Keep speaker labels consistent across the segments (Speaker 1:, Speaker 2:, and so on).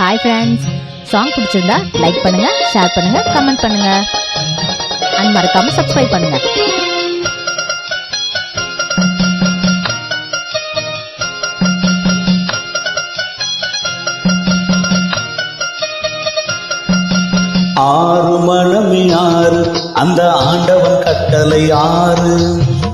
Speaker 1: Hi friends song பிடிச்சிருந்தா like பண்ணுங்க share பண்ணுங்க கமெண்ட் பண்ணுங்க. அண்ட் மறக்காம சப்ஸ்கிரைப் பண்ணுங்க.
Speaker 2: ஆறு மணமே ஆறு அந்த ஆண்டவன் கட்டளை ஆறு.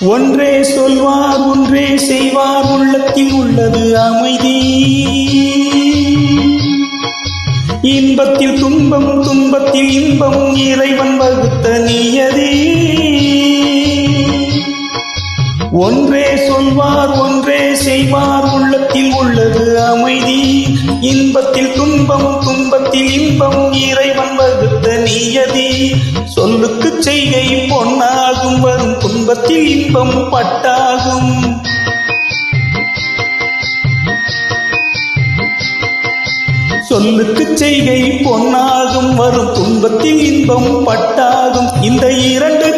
Speaker 2: ஒன்றே சொல்வார் ஒன்றே செய்வார் உள்ளத்தில் உள்ளது அமைதி. இன்பத்தில் துன்பம் துன்பத்தில் இன்பம் இறைவன் வகுத்த நியதி. ஒன்றே சொல்வார் ஒன்றே செய்வார் உள்ளத்தில் உள்ளது அமைதி. இன்பத்தில் துன்பம் துன்பத்தில் இன்பம் இறைவன் வகுத்த நியதி. சொல்லுக்கு செய்கை பொன்னாகும் வரும் துன்பத்தில் இன்பம் பட்டாகும். சொல்லுக்கு செய்கை பொன்னாகும் வரும் துன்பத்தில் இன்பம் பட்டாகும். இந்த இரண்டு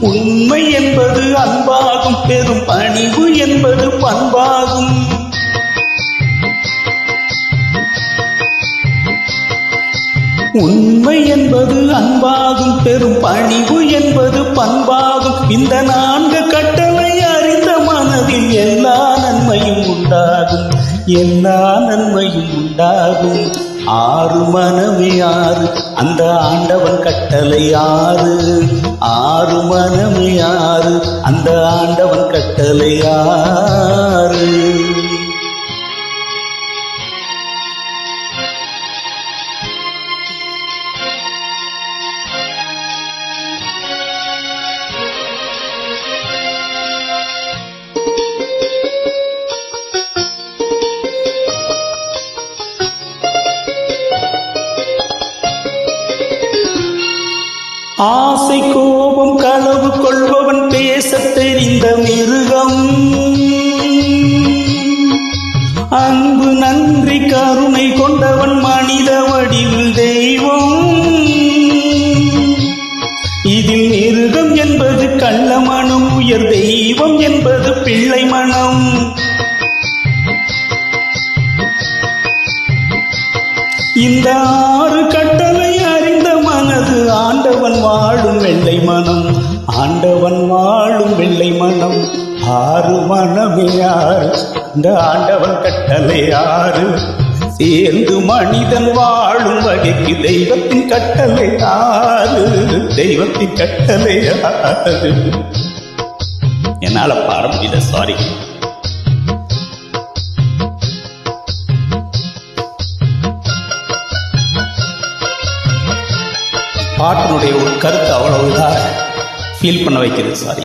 Speaker 2: உண்மை என்பது அன்பாகும் பெரும் பணிவு என்பது பண்பாகும். உண்மை என்பது அன்பாகும் பெரும் பணிவு என்பது பண்பாகும். இந்த நான்கு கட்டளை அறிந்த மனதில் எல்லா நன்மையும் உண்டாகும். எல்லா நன்மையும் உண்டாகும். ஆறு மனமே ஆறு. அந்த ஆண்டவன் கட்டளை ஆறு. ஆறு மனமே ஆறு. அந்த ஆண்டவன் கட்டளை ஆறு. ஆசை கோபம் களவு கொள்பவன் பேசத் தெரிந்த மிருகம். அன்பு நன்றி கருணை கொண்டவன் மனித வடிவில் தெய்வம். இதில் மிருகம் என்பது கள்ள மனம் உயர் தெய்வம் என்பது பிள்ளை மனம். இந்த ஆறு கட்டளை வாழும் வெள்ளை மனம். ஆண்டவன் வாழும் வெள்ளை மனம். ஆறு மனமே ஆறு இந்த ஆண்டவன் கட்டளை ஆறு சேர்ந்து மனிதன் வாழும் வகைக்கு தெய்வத்தின் கட்டளை ஆறு தெய்வத்தின் கட்டளை ஆறு என்னால பாட முடியல சாரி பாட்டினுடைய ஒரு கருத்து அவ்வளவு இதாக ஃபீல் பண்ண வைக்கிறது சாரி